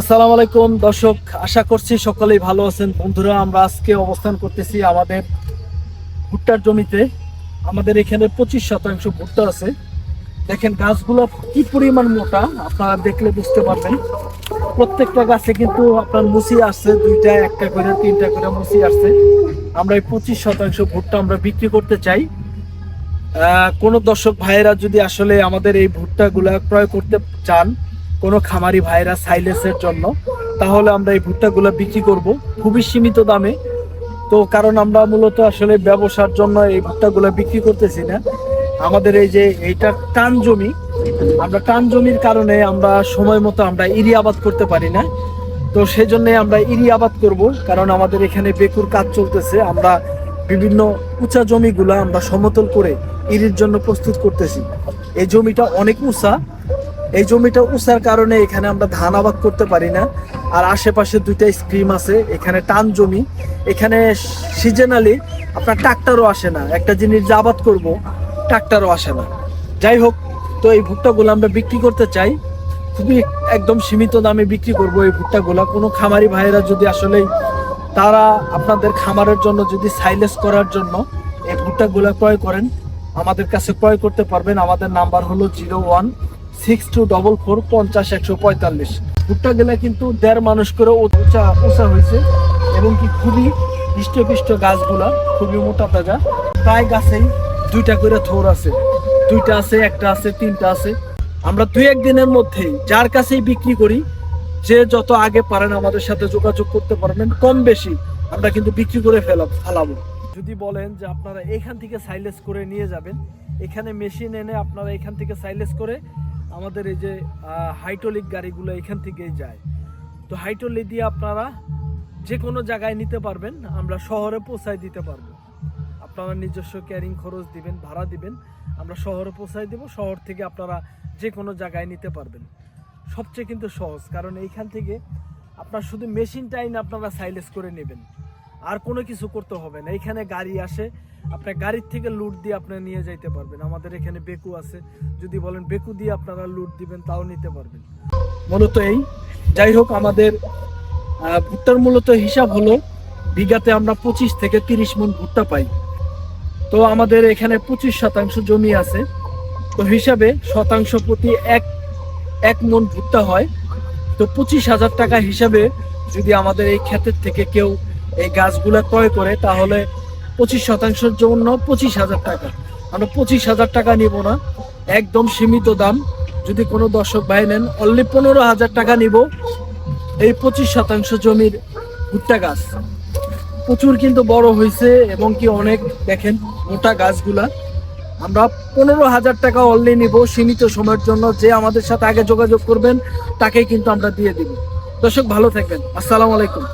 আসসালামু আলাইকুম, দর্শক, আশা করছি সকলেই ভালো আছেন। বন্ধুরা, আমরা আজকে অবস্থান করতেছি আমাদের ভুট্টার জমিতে। আমাদের এখানে পঁচিশ শতাংশ ভুট্টা আছে। দেখেন, গাছগুলো কি পরিমাণ মোটা, আপনারা দেখলে বুঝতে পারবেন। প্রত্যেকটা গাছে কিন্তু আপনার মুসি আসছে, দুইটা, একটা করে, তিনটা করে মুসি আসছে। আমরা এই পঁচিশ শতাংশ ভুট্টা আমরা বিক্রি করতে চাই। কোনো দর্শক ভাইয়েরা যদি আসলে আমাদের এই ভুট্টাগুলা ক্রয় করতে চান কোনো খামারি ভাইয়েরা সাইলেসের জন্য, তাহলে আমরা এই ভুট্টাগুলো বিক্রি করব খুবই সীমিত দামে। তো কারণ আমরা মূলত আসলে ব্যবসার জন্য এই ভুট্টাগুলো বিক্রি করতেছি না। আমাদের এই যে এইটা টান জমি, আমরা টান জমির কারণে আমরা সময় মতো আমরা ইরি আবাদ করতে পারি না। তো সেই জন্যে আমরা ইরি আবাদ করব, কারণ আমাদের এখানে বেকুর কাজ চলতেছে। আমরা বিভিন্ন উঁচা জমিগুলো আমরা সমতল করে ইরির জন্য প্রস্তুত করতেছি। এই জমিটা অনেক উঁচা এই জমিটা উঁচার কারণে এখানে আমরা ধান আবাদ করতে পারি না। আর আশেপাশে দুইটা স্ক্রিম আছে, এখানে টান জমি। এখানে সিজনালি আপনার ট্রাক্টারও আসে না। একটা জিনিস যে আবাদ করব ট্রাক্টরও আসে না। যাই হোক, তো এই ভুট্টাগুলো আমরা বিক্রি করতে চাই। খুবই একদম সীমিত দামে বিক্রি করব এই ভুট্টাগুলো। কোনো খামারি ভাইয়েরা যদি আসলে তারা আপনাদের খামারের জন্য যদি সাইলেস করার জন্য এই ভুট্টাগুলো ক্রয় করেন, আমাদের কাছে ক্রয় করতে পারবেন। আমাদের নাম্বার হলো zero one six two double four পঞ্চাশ, একশো পঁয়তাল্লিশ। ভুট্টা গেলে কিন্তু দেড় মানুষ করে উঁচা উঁচা হয়েছে এবং কি খুবই হৃষ্টপুষ্ট গাছগুলা, খুবই মোটা তাজা। প্রায় গাছেই দুইটা করে থোর আছে। দুইটা আছে, একটা আছে, তিনটা আছে। আমরা দুই একদিনের মধ্যেই যার কাছেই বিক্রি করি, যে যত আগে পারেন আমাদের সাথে যোগাযোগ করতে পারবেন, কম বেশি আমরা কিন্তু বিক্রি করে ফেলা ফেলাবো। যদি বলেন যে আপনারা এখান থেকে সাইলেস করে নিয়ে যাবেন, এখানে মেশিন এনে আপনারা এখান থেকে সাইলেস করে আমাদের এই যে হাইট্রোলিক গাড়িগুলো এখান থেকেই যায়। তো হাইট্রোলি দিয়ে আপনারা যে কোনো জায়গায় নিতে পারবেন, আমরা শহরে পৌঁছায় দিতে পারব। আপনারা নিজস্ব ক্যারিং খরচ দিবেন, ভাড়া দিবেন, আমরা শহরে পৌঁছায় দেব, শহর থেকে আপনারা যে কোনো জায়গায় নিতে পারবেন। সবচেয়ে কিন্তু সহজ, কারণ এইখান থেকে আপনার শুধু মেশিনটা এনে আপনারা সাইলেস করে নেবেন। আর কোনো কিছু করতে হবে না। এখানে গাড়ি আসে আপনার গাড়ির থেকে লুট দিয়ে আপনারা নিয়ে যাইতে পারবেন। আমাদের এখানে বেকু আছে, যদি বলেন বেকু দিয়ে আপনারা লুট দিবেন, তাও নিতে পারবেন। মূলত এই। যাই হোক, আমাদের ভুট্টার মূলত হিসাব হলো, বিঘাতে আমরা পঁচিশ থেকে তিরিশ মন ভুট্টা পাই। তো আমাদের এখানে পঁচিশ শতাংশ জমি আছে। তো হিসাবে শতাংশ প্রতি এক এক মন ভুট্টা হয়। তো পঁচিশ হাজার টাকা হিসাবে যদি আমাদের এই ক্ষেতের থেকে কেউ এই গাছগুলো ক্রয় করে তাহলে পঁচিশ শতাংশের জন্য পঁচিশ হাজার টাকা। আমরা পঁচিশ হাজার টাকা নিব না, একদম সীমিত দাম। যদি কোনো দর্শক ভাই নেন অনলি পনেরো হাজার টাকা নিব। এই পঁচিশ শতাংশ জমির ভুট্টা গাছ। প্রচুর কিন্তু বড় হয়েছে, এবং কি অনেক, দেখেন, মোটা গাছগুলা। আমরা পনেরো হাজার টাকা অনলি নিব সীমিত সময়ের জন্য। যে আমাদের সাথে আগে যোগাযোগ করবেন, তাকেই কিন্তু আমরা দিয়ে দিব। দর্শক, ভালো থাকবেন। আসসালামু আলাইকুম।